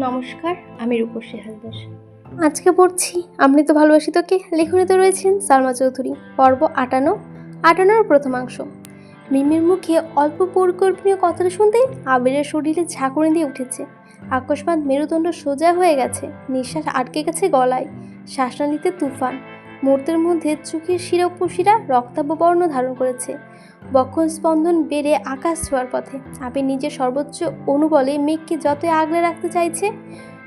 নমস্কার, আমি রূপসী হালদার। আজকে পড়ছি আপনি তো ভালোবাসি তোকে লেখনীতে রয়েছেন সালমা চৌধুরী, পর্ব আটানো আটানোর প্রথমাংশ। মিমির মুখে অল্প পরিকল্পনীয় কথাটা শুনতে আবিরের শরীরে ঝাঁকুনি দিয়ে উঠেছে। আকস্মাত মেরুদণ্ড সোজা হয়ে গেছে, নিঃশ্বাস আটকে গেছে গলায়। শ্বাসনা নিতে তুফান। মুহূর্তের মধ্যে চোখের শিরোপশিরা রক্তাভ বর্ণ ধারণ করেছে। বক্ষণ স্পন্দন বেড়ে আকাশ ছোঁয়ার পথে। আবির নিজের সর্বোচ্চ অনুবলে মেঘকে যতই আগলে রাখতে চাইছে,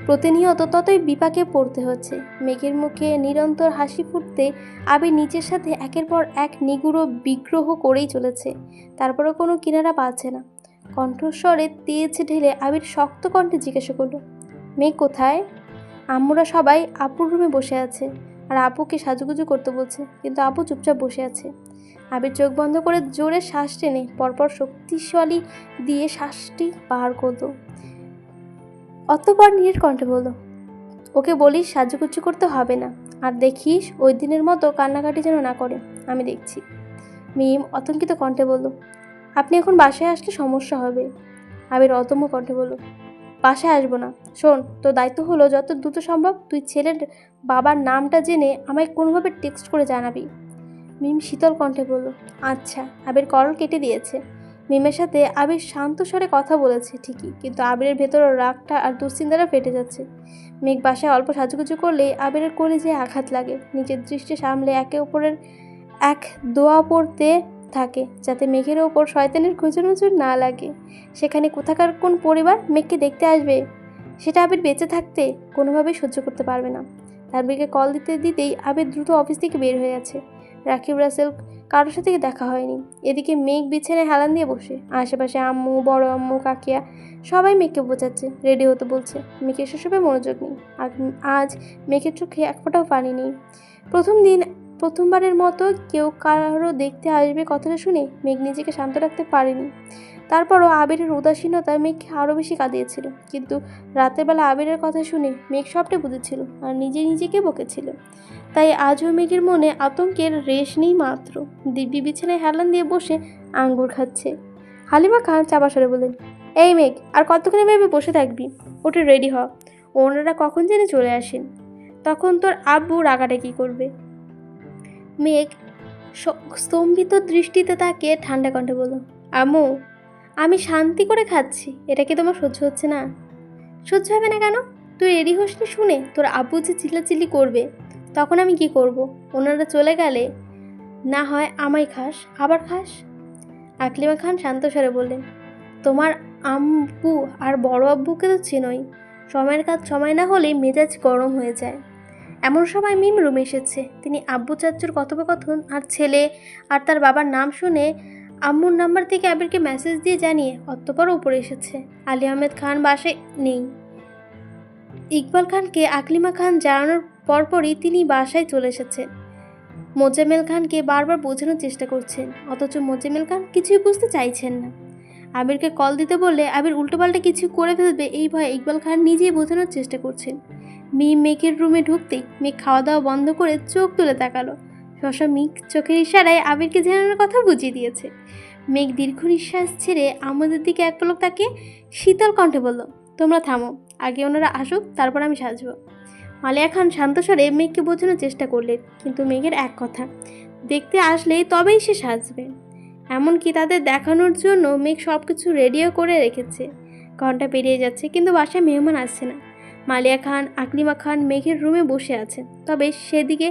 প্রতিনিয়ত ততই বিপাকে পড়তে হচ্ছে। মেঘের মুখে নিরন্তর হাসি ফুটতে আবির নিজের সাথে একের পর এক নিগুড়ো বিগ্রহ করেই চলেছে। তারপরে কোনো কিনারা পাচ্ছে না। কণ্ঠস্বরে তেজ ঢেলে আবির শক্ত কণ্ঠে জিজ্ঞাসা করল, মেঘ কোথায়? আমরা সবাই আপুর রুমে বসে আছে। আর আপুকে সাজুগুজু করতে বলছে, কিন্তু আপু চুপচাপ বসে আছে। আবির চোখ বন্ধ করে জোরে শ্বাস টেনে পরপর শক্তিশালী দিয়ে শ্বাসটি বার করল। অতপর নীরের কণ্ঠে বলল, ওকে বলিস সাজুগুজু করতে হবে না, আর দেখিস ওই দিনের মতো কান্নাকাটি যেন না করে, আমি দেখছি। মিম অতঙ্কিত কণ্ঠে বলল, আপনি এখন বাসায় আসলে সমস্যা হবে। আবির অতম্য কণ্ঠে বলল বাসায় আসব না। শোন, তোর দায়িত্ব হলো যত দ্রুত সম্ভব তুই ছেলের বাবার নামটা জেনে আমায় কোনোভাবে টেক্সট করে জানাবি। মিম শীতল কণ্ঠে বলল আচ্ছা আবির কল কেটে দিয়েছে। মিমের সাথে আবির শান্ত স্বরে কথা বলেছে, ঠিকই, কিন্তু আবিরের ভেতর রাগটা আর দুশ্চিন্তাটা ফেটে যাচ্ছে। মেঘ বাসায় অল্প সাজুগুজু করলে আবিরের কোলে যে আঘাত লাগে, নিজের দৃষ্টি সামলে একে অপরের এক দোয়া পড়তে থাকে, যাতে মেঘের ওপর শয়তানের নজর না লাগে। সেখানে কোথাকার কোন পরিবার মেঘকে দেখতে আসবে? সেটা আবির বেঁচে থাকতে কোনোভাবেই সহ্য করতে পারবে না। তার মেঘে কল দিতে দিতেই আবির দ্রুত অফিস থেকে বের হয়ে গেছে। রাকিব রাসেল কারোর সাথে দেখা হয়নি। এদিকে মেঘ বিছানায় হেলান দিয়ে বসে। আশেপাশে আম্মু, বড় আম্মু, কাকিয়া সবাই মেঘকে বোঝাচ্ছে। রেডি হতে বলছে, মেঘের সেসবে মনোযোগ নেই। আজ মেঘের চোখে এক ফোঁটাও পানি নেই। প্রথম দিন প্রথমবারের মতো কেউ কারও দেখতে আসবে কথাটা শুনে মেঘ নিজেকে শান্ত রাখতে পারেনি। তারপরও আবিরের উদাসীনতা মেঘকে আরও বেশি কাঁদিয়েছিল। কিন্তু রাতের বেলা আবিরের কথা শুনে মেঘ সবটাই বুঝেছিল আর নিজে নিজেকে বকেছিল। তাই আজও মেঘের মনে আতঙ্কের রেশ নেই মাত্র। দিব্যি বিছানায় হেলান দিয়ে বসে আঙ্গুর খাচ্ছে। হালিমা খান চাপা সরে বলেন এই মেঘ, আর কতক্ষণে এভাবে বসে থাকবি? ওটা রেডি হ। ওনারা কখন জেনে চলে আসেন? তখন তোর আব্বু রাগাটা কী করবে। মেঘ স্তম্ভিত দৃষ্টিতে তাকে ঠান্ডা কণ্ঠে বলল, আম্মু, আমি শান্তি করে খাচ্ছি। এটা কি তোমার সহ্য হচ্ছে না? সহ্য হবে না কেন? তুই রেডি হোসনি শুনে তোর আব্বু যে চিল্লাচিল্লি করবে, তখন আমি কি করব? ওনারা চলে গেলে না হয় আমায় খাস, আবার খাস? আকলিমা খান শান্ত স্বরে বললেন, তোমার আম্বু আর বড় আব্বুকে তো চেনই। সময়ের কাজ সময় না হলে মেজাজ গরম হয়ে যায়। এমন সময় মিম রুমে এসেছে। তিনি আব্বু চাচ্চুর কথোপকথন আর ছেলে আর তার বাবার নাম শুনে আম্মুর নাম্বার থেকে আবিরকে মেসেজ দিয়ে জানিয়ে অতপর উপরে এসেছে। আলী আহমেদ খান বাসায় নেই। ইকবাল খানকে আকলিমা খান জানানোর পরপরই তিনি বাসায় চলে এসেছেন। মোজামেল খানকে বারবার বোঝানোর চেষ্টা করছেন, অথচ মোজামেল খান কিছুই বুঝতে চাইছেন না। আবিরকে কল দিতে বললে আবির উল্টোপাল্টা কিছু করে ফেলবে এই ভয়ে ইকবাল খান নিজেই বোঝানোর চেষ্টা করছেন। মি মেঘের রুমে ঢুকতেই মেঘ খাওয়া দাওয়া বন্ধ করে চোখ তুলে তাকালো। শশা মিক চোখের ইশারায় আবিরকে জানানোর কথা বুঝিয়ে দিয়েছে। মেঘ দীর্ঘ নিঃশ্বাস ছেড়ে আমাদের দিকে এক পলক তাকে শীতল কণ্ঠে বলল, তোমরা থামো, আগে ওনারা আসুক, তারপর আমি সাজবো। মালিয়া খান শান্ত স্বরে মেঘকে বোঝানোর চেষ্টা করলেন, কিন্তু মেঘের এক কথা, দেখতে আসলেই তবেই সে সাজবে। এমনকি তাদের দেখানোর জন্য মেঘ সব কিছু রেডিও করে রেখেছে। ঘণ্টা পেরিয়ে যাচ্ছে, কিন্তু বাসায় মেহমান আসছে না। মালিয়া খান আকলিমা খান মেঘের রুমে বসে আছেন তবে সেদিকে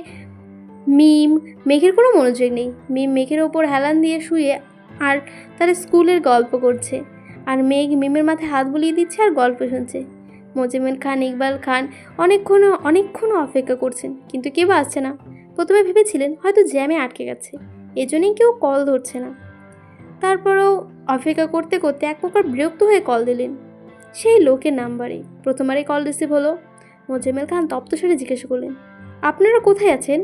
মিম, মেঘের কোনো মনোযোগ নেই। মিম মেঘের ওপর হেলান দিয়ে শুয়ে আর তার স্কুলের গল্প করছে। আর মেঘ মিমের মাথায় হাত বুলিয়ে দিচ্ছে আর গল্প শুনছে। মোজামেল খান, ইকবাল খান অনেকক্ষণ অনেকক্ষণ অপেক্ষা করছেন, কিন্তু কেউ আসছে না। প্রথমে ভেবেছিলেন হয়তো জ্যামে আটকে গেছে। এজন্যই কেউ কল ধরছে না। তারপরেও অপেক্ষা করতে করতে এক প্রকার বিরক্ত হয়ে কল দিলেন। সেই লোকের নাম্বারে প্রথমবারে কল রিসিভ হলো। মোজামেল খান তপ্ত স্বরে জিজ্ঞাসা করলেন, আপনারা কোথায় আছেন?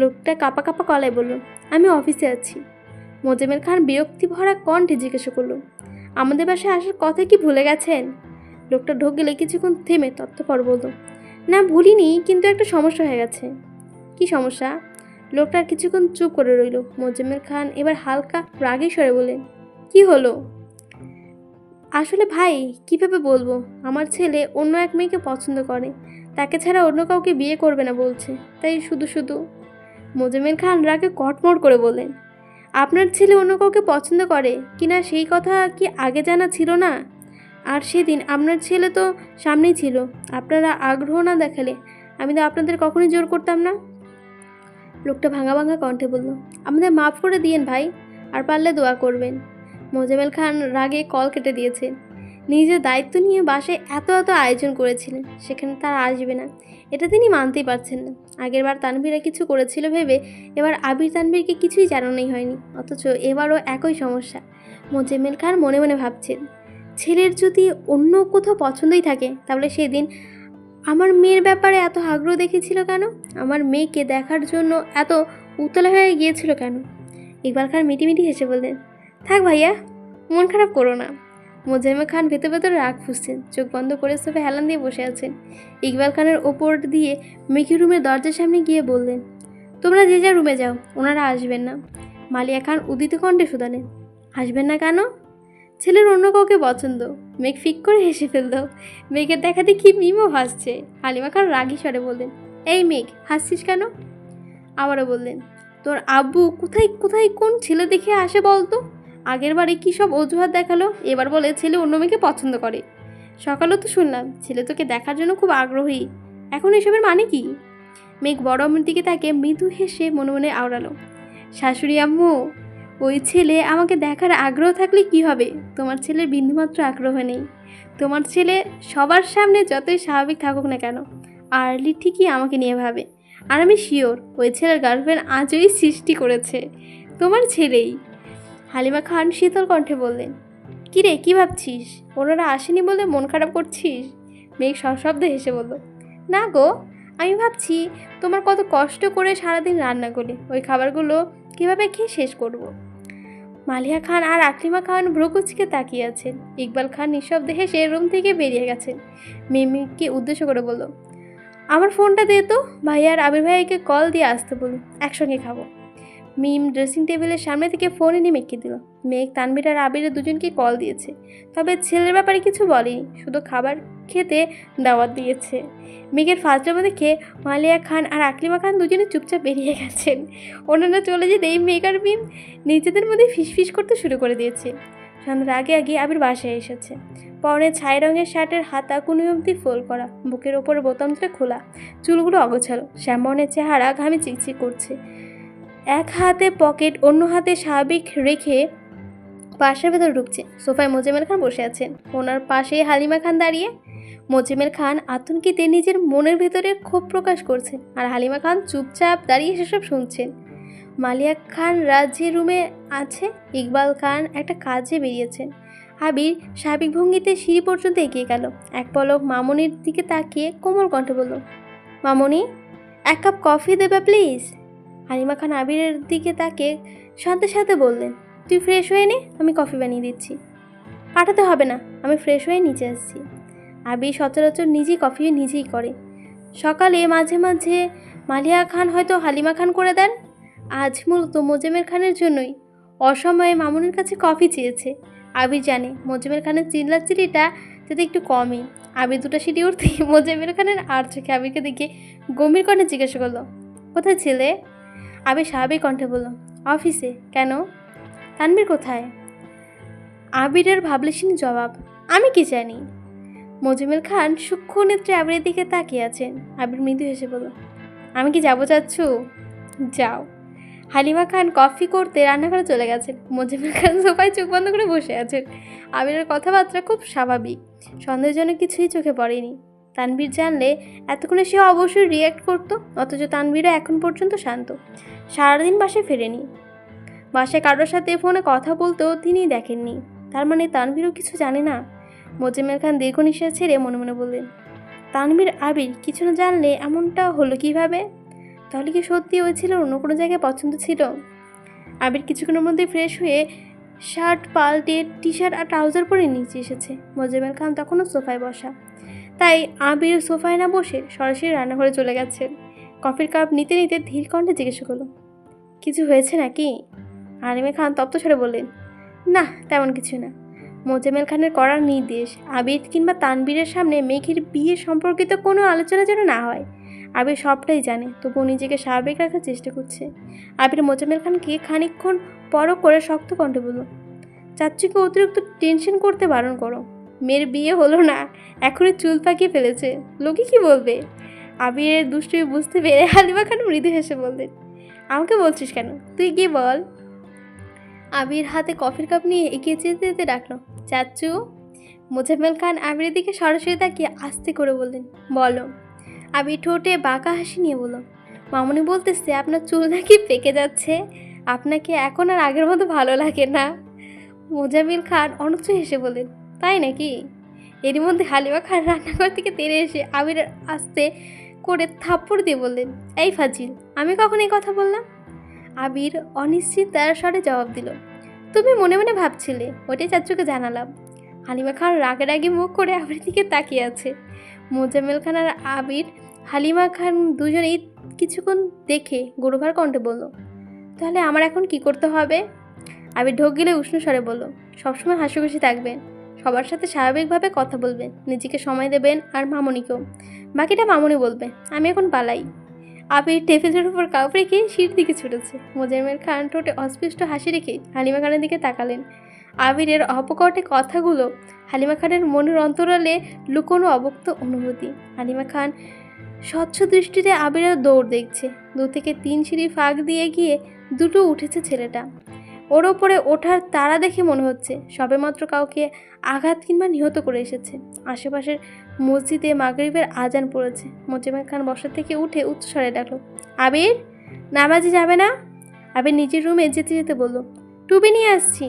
লোকটা কাপা কাপা কলায় বলল, আমি অফিসে আছি। মোজামেল খান বিরক্তি ভরা কণ্ঠে জিজ্ঞাসা করল, আমাদের বাসায় আসার কথা কি ভুলে গেছেন? লোকটা ঢোক গেলে কিছুক্ষণ থেমে তত্ত্বপর বলল, না, ভুলিনি, কিন্তু একটা সমস্যা হয়ে গেছে। কি সমস্যা? লোকটা কিছুক্ষণ চুপ করে রইল। মোজাম্মেল খান এবার হালকা রাগে সরে বললেন, কি হলো? আসলে ভাই, কীভাবে বলব? আমার ছেলে অন্য এক মেয়েকে পছন্দ করে। তাকে ছাড়া অন্য কাউকে বিয়ে করবে না বলছে। তাই শুধু শুধু। মোজাম্মেল খান রাগে কটমট করে বললেন, আপনার ছেলে অন্য কাউকে পছন্দ করে? কিনা সেই কথা কি আগে জানা ছিল না? আর সেদিন আপনার ছেলে তো সামনেই ছিল। আপনারা আগ্রহ না দেখালে আমি তো আপনাদের কখনোই জোর করতাম না? লোকটা ভাঙা ভাঙা কণ্ঠে বলল, আমাদের মাফ করে দিয়েন ভাই, আর পারলে দোয়া করবেন। মোজামেল খান রাগে কল কেটে দিয়েছেন নিজের দায়িত্ব নিয়ে বাসে এত এত আয়োজন করেছিলেন, সেখানে তার আসবে না। এটা তিনি মানতেই পারছেন না। আগেরবার তানভীরা কিছু করেছিল ভেবে এবার আবির তানভীরকে কিছুই জানানোই হয়নি। অথচ এবারও একই সমস্যা। মোজাম্মেল খান মনে মনে ভাবছেন, ছেলের যদি অন্য কোথাও পছন্দই থাকে, তাহলে সেদিন আমার মেয়ের ব্যাপারে এত আগ্রহ দেখেছিল কেন? আমার মেয়েকে দেখার জন্য এত উতলা হয়ে গিয়েছিল কেন? ইকবাল খান মিটিমিটি হেসে বললেন থাক ভাইয়া, মন খারাপ করো না। মোজাইমা খান ভেতর ভেতর রাগ ফুসছেন, চোখ বন্ধ করে সোফে হেলান দিয়ে বসে আছেন। ইকবাল খানের ওপর দিয়ে মেকি রুমের দরজার সামনে গিয়ে বললেন, তোমরা যে যা রুমে যাও, ওনারা আসবেন না। মালিয়া খান উদিত কণ্ঠে শুধালেন, আসবেন না কেন? ছেলের অন্য কাউকে পছন্দ। মেঘ ফিক করে হেসে ফেলল। মেঘের দেখা দেখি মিমও হাসছে। হালিমা খান রাগি স্বরে বললেন, এই মেঘ, হাসছিস কেন? আবারও বললেন, তোর আব্বু কোথায় কোথায় কোন ছেলে দেখে আসে বলতো? আগের বারে কী সব অজুহাত দেখাল? এবার বলে ছেলে অন্য মেয়েকে পছন্দ করে। সকালেও তো শুনলাম, ছেলে তোকে দেখার জন্য খুব আগ্রহী। এখন এসবের মানে কি? মেঘ বড় আম্মুর দিকে তাকে মৃদু হেসে মনে মনে আওড়ালো। শাশুড়ি আম্মু, ওই ছেলে আমাকে দেখার আগ্রহ থাকলে কি হবে? তোমার ছেলের বিন্দুমাত্র আগ্রহ নেই। তোমার ছেলে সবার সামনে যতই স্বাভাবিক থাকুক না কেন, আর্লি ঠিকই আমাকে নিয়ে ভাবে। আর আমি শিওর, ওই ছেলের গার্লফ্রেন্ড আজই সৃষ্টি করেছে। তোমার ছেলেই। হালিমা খান শীতল কণ্ঠে বললেন, কী রে, কী ভাবছিস? ওনারা আসেনি বলে মন খারাপ করছিস? মেঘ সশব্দে হেসে বলল, না গো, আমি ভাবছি তোমার কত কষ্ট করে সারাদিন রান্না করলে ওই খাবারগুলো কীভাবে খেয়ে শেষ করব। মালিয়া খান আর আকলিমা খান ভ্রুকুচকে তাকিয়ে আছেন। ইকবাল খান নিঃশব্দে হেসে রুম থেকে বেরিয়ে গেছেন। মিমিকে উদ্দেশ্য করে বলল, আমার ফোনটা দে তো ভাইয়া আর আবির ভাইয়াকে কল দিয়ে আসতে বলুন, একসঙ্গে খাব। মিম ড্রেসিং টেবিলের সামনে থেকে ফোন এনে মেঘকে দিল। মেঘ তানবির আর আবিরের দুজনকে কল দিয়েছে। তবে ছেলের ব্যাপারে কিছু বলেনি, শুধু খাবার খেতে দাওয়াত দিয়েছে। মেঘের ফাজলামো দেখে মালিয়া খান আর আকলিমা খান দুজনে চুপচাপ বেরিয়ে গেছেন। অন্যান্য চলে যেতেই মেঘ আর মিম নিজেদের মধ্যে ফিসফিস করতে শুরু করে দিয়েছে। সন্ধ্যার আগে আগে আবির বাসায় এসেছে। পরনে ছাই রঙের শার্টের হাতা কুনি অবধি ফোল করা। বুকের ওপরে বোতামটা খোলা। চুলগুলো অগোছালো। শ্যামবর্ণের চেহারা ঘামে চিকচিক করছে। এক হাতে পকেট, অন্য হাতে স্বাভাবিক রেখে বাসার ভেতর ঢুকছে। সোফায় মোজামেল খান বসে আছেন। ওনার পাশেই হালিমা খান দাঁড়িয়ে। মোজামেল খান আতঙ্কিতে নিজের মনের ভেতরে ক্ষোভ প্রকাশ করছেন আর হালিমা খান চুপচাপ দাঁড়িয়ে সেসব শুনছেন। মালিয়া খান রাজ্যে রুমে আছে। ইকবাল খান একটা কাজে বেরিয়েছেন। আবির স্বাভাবিক ভঙ্গিতে সিঁড়ি পর্যন্ত এগিয়ে গেল। এক পলক মামনির দিকে তাকিয়ে কোমল কণ্ঠে বলল, মামনি, এক কাপ কফি দেবে প্লিজ হালিমা খান আবিরের দিকে তাকে সাথে সাথে বললেন, তুই ফ্রেশ হয়ে নে, আমি কফি বানিয়ে দিচ্ছি। পাঠাতে হবে না, আমি ফ্রেশ হয়ে নিচে আসছি। আবির সচরাচর নিজেই কফি নিজেই করে। সকালে মাঝে মাঝে মালিয়া খান হয়তো হালিমা খান করে দেন। আজ মূলত মোজামের খানের জন্যই। অসময়ে মামুনের কাছে কফি চেয়েছে। আবির জানে, মোজামের খানের চিল্লাচিলিটা যাতে একটু কমই। আবির দুটো সিটি উঠতেই মোজামের খানের আর চোখে আবিরকে দেখে গম্ভীর কণ্ঠে জিজ্ঞাসা করল, কোথায় ছেলে? আবির স্বাভাবিক কণ্ঠে বলল, অফিসে? কেন? তানবীর কোথায়? আবিরের ভাবলেশীন জবাব, আমি কি জানি? মজিমেল খান সূক্ষ্ম নেত্রে আবিরের দিকে তাকিয়ে আছেন। আবির মৃদু হেসে বলল, আমি কি যাব চাচ্ছু? যাও। হালিমা খান কফি করতে রান্নাঘরে চলে গেছেন। মজিমেল খান সোফায় চোখ বন্ধ করে বসে আছেন। আবিরের কথাবার্তা খুব স্বাভাবিক। সন্দেহজনক কিছুই চোখে পড়েনি। তানবীর জানলে এতক্ষণে সে অবশ্যই রিয়্যাক্ট করতো, অথচ তানবীরও এখন পর্যন্ত শান্ত। সারাদিন বাসায় ফেরেনি। বাসায় কারোর সাথে ফোনে কথা বলতেও তিনি দেখেননি। তার মানে তানবীরও কিছু জানে না? মোজাম্মেল খান দীর্ঘ নিঃশ্বাস ছেড়ে মনে মনে বললেন তানবীর আবির, কিছু না জানলে এমনটা হলো কীভাবে? তাহলে কি সত্যি ওই ছিল অন্য কোনো জায়গায় পছন্দ ছিল? আবির কিছুক্ষণের মধ্যে ফ্রেশ হয়ে শার্ট, পাল্টে টি শার্ট আর ট্রাউজার পরে নিচে এসেছে। মোজাম্মেল খান তখনও সোফায় বসা। তাই আবির সোফায় না বসে সরাসরি রান্নাঘরে চলে গেছে। কফির কাপ নিতে নিতে ধীর কণ্ঠে জিজ্ঞেস করল, কিছু হয়েছে নাকি? আনিমে খান তপ্ত সরে বললেন, না, তেমন কিছু না। মোজামেল খানের করার নির্দেশ আবির কিংবা তানবীরের সামনে মেঘের বিয়ে সম্পর্কিত কোনো আলোচনা যেন না হয়। আবির সবটাই জানে, তবুও নিজেকে স্বাভাবিক রাখার চেষ্টা করছে। আবির মোজামেল খানকে খানিকক্ষণ পরও করে শক্ত কণ্ঠে বলল চাচ্চুকে অতিরিক্ত টেনশন করতে বারণ করো। মেয়ের বিয়ে হলো না, এখনই চুল পাকিয়ে ফেলেছে। লোকে কি বলবে? আবিরের দুষ্টুমি বুঝতে পেরে হালিমা খান মৃদু হেসে বললেন, আমাকে বলছিস কেন? তুই গিয়ে বল। আবির হাতে কফির কাপ নিয়ে এগিয়ে যেতে যেতে ডাকলো চাচ্চু মোজাম্মেল খান আবিরের দিকে সরাসরি তাকিয়ে আস্তে করে বললেন, বলো। আবির ঠোঁটে বাঁকা হাসি নিয়ে বলল, মামনি বলতেছে আপনার চুল নাকি পেকে যাচ্ছে? আপনাকে এখন আর আগের মতো ভালো লাগে না। মোজামিল খান অনুচ্চ হেসে বললেন তাই নাকি? এরই মধ্যে হালিমা খান রান্নাঘর থেকে তেড়ে এসে আবির আস্তে করে থাপ্পড় দিয়ে বললেন, এই ফাজিল, আমি কখন এই কথা বললাম? আবির অনিশ্চিত তার স্বরে জবাব দিল, তুমি মনে মনে ভাবছিলে ওটাই চাচুকে জানালাম। হালিমা খান রাগে রাগে মুখ করে আবির দিকে তাকিয়ে আছে। মোজাম্মেল খান আর আবির হালিমা খান দুজনেই কিছুক্ষণ দেখে গরুভার কণ্ঠে বলল, তাহলে আমার এখন কি করতে হবে? আবির ঢোক গেলে উষ্ণ স্বরে বলল, সবসময় হাসিখুশি থাকবেন সবার সাথে স্বাভাবিকভাবে কথা বলবেন নিজেকে সময় দেবেন আর মামনিকেও। বাকিটা মামনি বলবে, আমি এখন পালাই। আবির টেবিলের উপর কাপ রেখে সিঁড়ির দিকে ছুটেছে। মোজামের খান ঠোঁটে অস্পৃষ্ট হাসি রেখে হালিমা খানের দিকে তাকালেন। আবিরের অপকটে কথাগুলো হালিমা খানের মনের অন্তরালে লুকোনো অবক্ত অনুভূতি। হালিমা খান স্বচ্ছ দৃষ্টিতে আবিরের দৌড় দেখছে। দু থেকে তিন সিঁড়ি ফাঁক দিয়ে গিয়ে দুটো উঠেছে ছেলেটা। ওর ওপরে ওঠার তারা দেখে মনে হচ্ছে সবেমাত্র কাউকে আঘাত কিংবা নিহত করে এসেছে। আশেপাশের মসজিদে মাগরিবের আজান পড়েছে। মোজামের খান বসা থেকে উঠে উচ্চস্বরে ডাকলো, আবির, নামাজে যাবে না? আবির নিজের রুমে যেতে যেতে বলল, টুপি নিয়ে আসছি।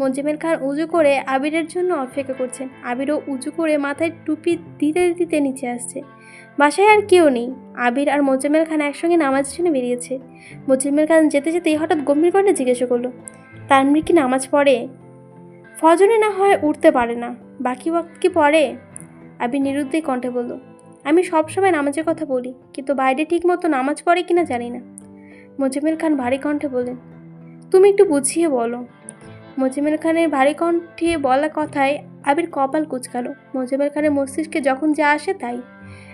মোজামের খান উজু করে আবিরের জন্য অপেক্ষা করছেন আবিরও উজু করে মাথায় টুপি দিতে দিতে নিচে আসছে। বাসায় আর কেউ নেই। আবির আর মোজামেল খান একসঙ্গে নামাজের জন্য বেরিয়েছে। মোজামেল খান যেতে যেতেই হঠাৎ গম্ভীর কণ্ঠে জিজ্ঞাসা করল তানমির কি নামাজ পড়ে? ফজরে না হয় উঠতে পারে না, বাকি ওয়াক্ত কি পড়ে? আবির নিরুদ্দেই কণ্ঠে বলল, আমি সবসময় নামাজের কথা বলি, কিন্তু বাইরে ঠিক মতো নামাজ পড়ে কিনা জানি না। মোজামেল খান ভারী কণ্ঠে বললেন, তুমি একটু বুঝিয়ে বলো। মোজামেল খানের ভারী কণ্ঠে বলা কথায় আবির কপাল কুচকালো। মোজামেল খানের মস্তিষ্কে যখন যা আসে তাই।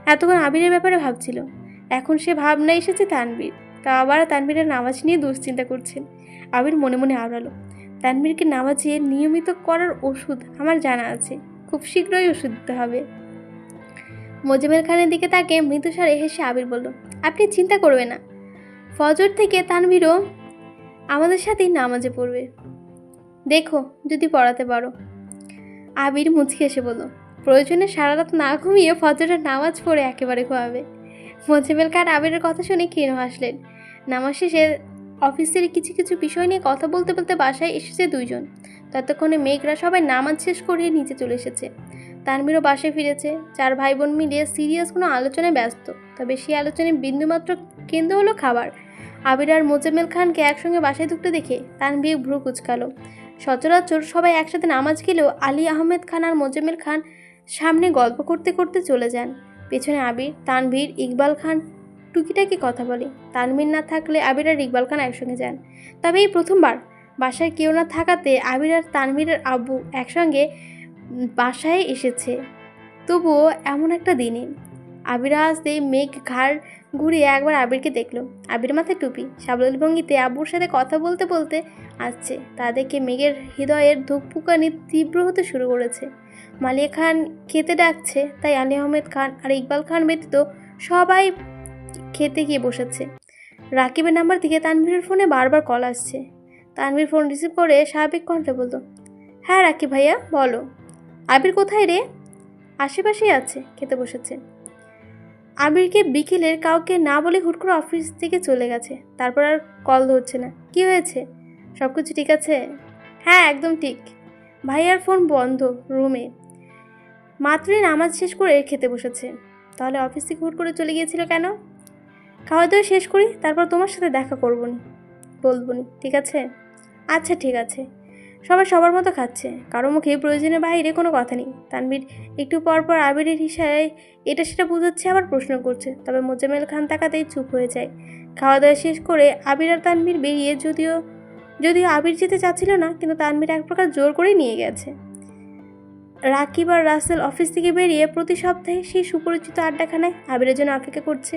এতক্ষণ আবিরের ব্যাপারে ভাবছিল। এখন সে ভাবনা এসেছে তানবীর তা আবার তানবীরের নামাজ নিয়ে দুশ্চিন্তা করছেন আবির মনে মনে আওড়ালো। তানবীরকে নামাজে নিয়মিত করার ওষুধ আমার জানা আছে। খুব শীঘ্রই ওষুধ দিতে হবে। মোজামেল খানের দিকে তাকে মৃদুস্বরে হেসে আবির বলল, আপনি চিন্তা করবে না। ফজর থেকে তানভীরও আমাদের সাথেই নামাজে পড়বে। দেখো, যদি পড়াতে পারো। আবির মুচকে এসে বলল প্রয়োজনে সারা রাত না ঘুমিয়ে ফজরের নামাজ পড়ে একেবারে ঘুমাবে। মোজামেল খান আবিরের কথা শুনে ক্ষীণ হাসলেন। নামাজ শেষে অফিসের কিছু কিছু বিষয় নিয়ে কথা বলতে বলতে বাসায় এসেছে দুইজন। ততক্ষণে মেঘরা সবাই নামাজ শেষ করিয়ে নিচে চলে এসেছে। তানভীরও বাসায় ফিরেছে। চার ভাই বোন মিলিয়ে সিরিয়াস কোনো আলোচনায় ব্যস্ত। তবে সেই আলোচনায় বিন্দুমাত্র কেন্দ্র হলো খাবার। আবির আর মোজাম্মেল খানকে একসঙ্গে বাসায় ঢুকতে দেখে তানভীর ভ্রু কুচকালো। সচরাচর সবাই একসাথে নামাজ গেলেও আলী আহমেদ খান আর মোজাম্মেল খান সামনে গল্প করতে করতে চলে যান। পেছনে আবির, তানভীর, ইকবাল খান টুকিটাকি কথা বলে। তানভীর না থাকলে আবির আর ইকবাল খান একসঙ্গে যান। তবে এই প্রথমবার বাসায় কেউ না থাকাতে আবির আর তানভীরের আব্বু একসঙ্গে বাসায় এসেছে। তবুও এমন একটা দিনে আবির আসতে মেঘ ঘাড় ঘুরিয়ে একবার আবিরকে দেখল। আবির মাথায় টুপি। সাবলীল ভঙ্গিতে আব্বুর সাথে কথা বলতে বলতে আসছে। তা দেখে মেঘের হৃদয়ের ধুকপুকানি তীব্র হতে শুরু করেছে। মালিয়া খান খেতে ডাকছে, তাই আলী আহমেদ খান আর ইকবাল খান ব্যতীত সবাই খেতে গিয়ে বসেছে। রাকিবের নাম্বার থেকে তানভীরের ফোনে বারবার কল আসছে। তানভীর ফোন রিসিভ করে স্বাভাবিক কণ্ঠে বলতো হ্যাঁ রাকিব ভাইয়া, বলো। আবির কোথায় রে? আশেপাশেই আছে, খেতে বসেছে। আবিরকে বিকেলের কাউকে না বলে হুট করে অফিস থেকে চলে গেছে। তারপর আর কল ধরছে না। কি হয়েছে? সব কিছু ঠিক আছে? হ্যাঁ একদম ঠিক। ভাইয়ার ফোন বন্ধ রুমে। মাত্রই নামাজ শেষ করে খেতে বসেছে। তাহলে অফিস থেকে হুট করে চলে গিয়েছিল কেন? খাওয়া দাওয়া শেষ করি, তারপর তোমার সাথে দেখা করব নি, বলব নি, ঠিক আছে? আচ্ছা ঠিক আছে। সবাই সবার মতো খাচ্ছে। কারও মুখে প্রয়োজনের বাইরে কোনো কথা নেই। তানবীর একটু পর পর আবিরের হিসাবে এটা সেটা বোঝাচ্ছে, আবার প্রশ্ন করছে। তবে মোজামেল খান তাকাতেই চুপ হয়ে যায়। খাওয়া দাওয়া শেষ করে আবির আর তানবীর বেরিয়ে যদিও যদিও আবির যেতে চাচ্ছিল না, কিন্তু তানবীর এক প্রকার জোর করেই নিয়ে গেছে। রাকিব আর রাসেল অফিস থেকে বেরিয়ে প্রতি সপ্তাহে সেই সুপরিচিত আড্ডাখানায় আবিরের জন্য অপেক্ষা করছে।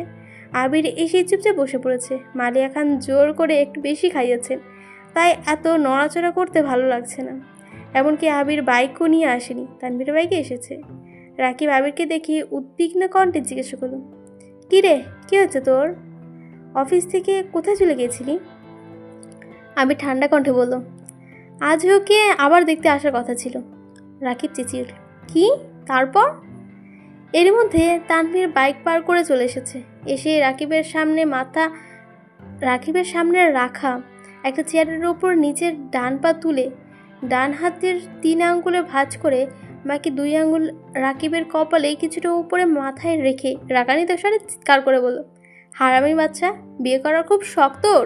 আবির এসে চুপচাপ বসে পড়েছে। মালিয়া খান জোর করে একটু বেশি খাইয়েছেন তাই এত নড়াচড়া করতে ভালো লাগছে না। এমনকি আবির বাইকও নিয়ে আসেনি। তানভীরের বাইকে এসেছে। রাকিব আবিরকে দেখে উদ্বিগ্ন কণ্ঠে জিজ্ঞাসা করল, কী রে, কী হচ্ছে তোর? অফিস থেকে কোথায় চলে গিয়েছিলি? আমি ঠান্ডা কণ্ঠে বলল, আজ ওকে আবার দেখতে আসার কথা ছিল। রাকিব চেঁচিয়ে উঠল, কি? তারপর? এর মধ্যে তানভীর বাইক পার করে চলে এসেছে। এসে রাকিবের সামনে মাথা, রাকিবের সামনে রাখা একটা চেয়ারের ওপর নিচের ডান পা তুলে ডান হাতের তিন আঙ্গুলে ভাঁজ করে বাকি দুই আঙ্গুল রাকিবের কপালে কিছুটা উপরে মাথায় রেখে রাগানি দশারে চিৎকার করে বলল, হারামি বাচ্চা, বিয়ে করার খুব শখ তোর।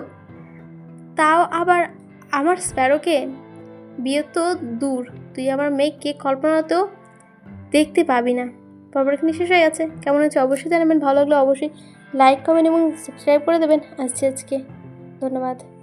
তাও আবার আমার স্প্যারোকে? বিয়ে তো দূর, তুই আমার মেয়েকে কল্পনাতেও দেখতে পাবি না। পর্ব এখানে শেষ হয়ে গেছে। কেমন হচ্ছে অবশ্যই জানাবেন। ভালো লাগলে অবশ্যই লাইক কমেন্ট এবং সাবস্ক্রাইব করে দেবেন। আজকে আজকে। ধন্যবাদ।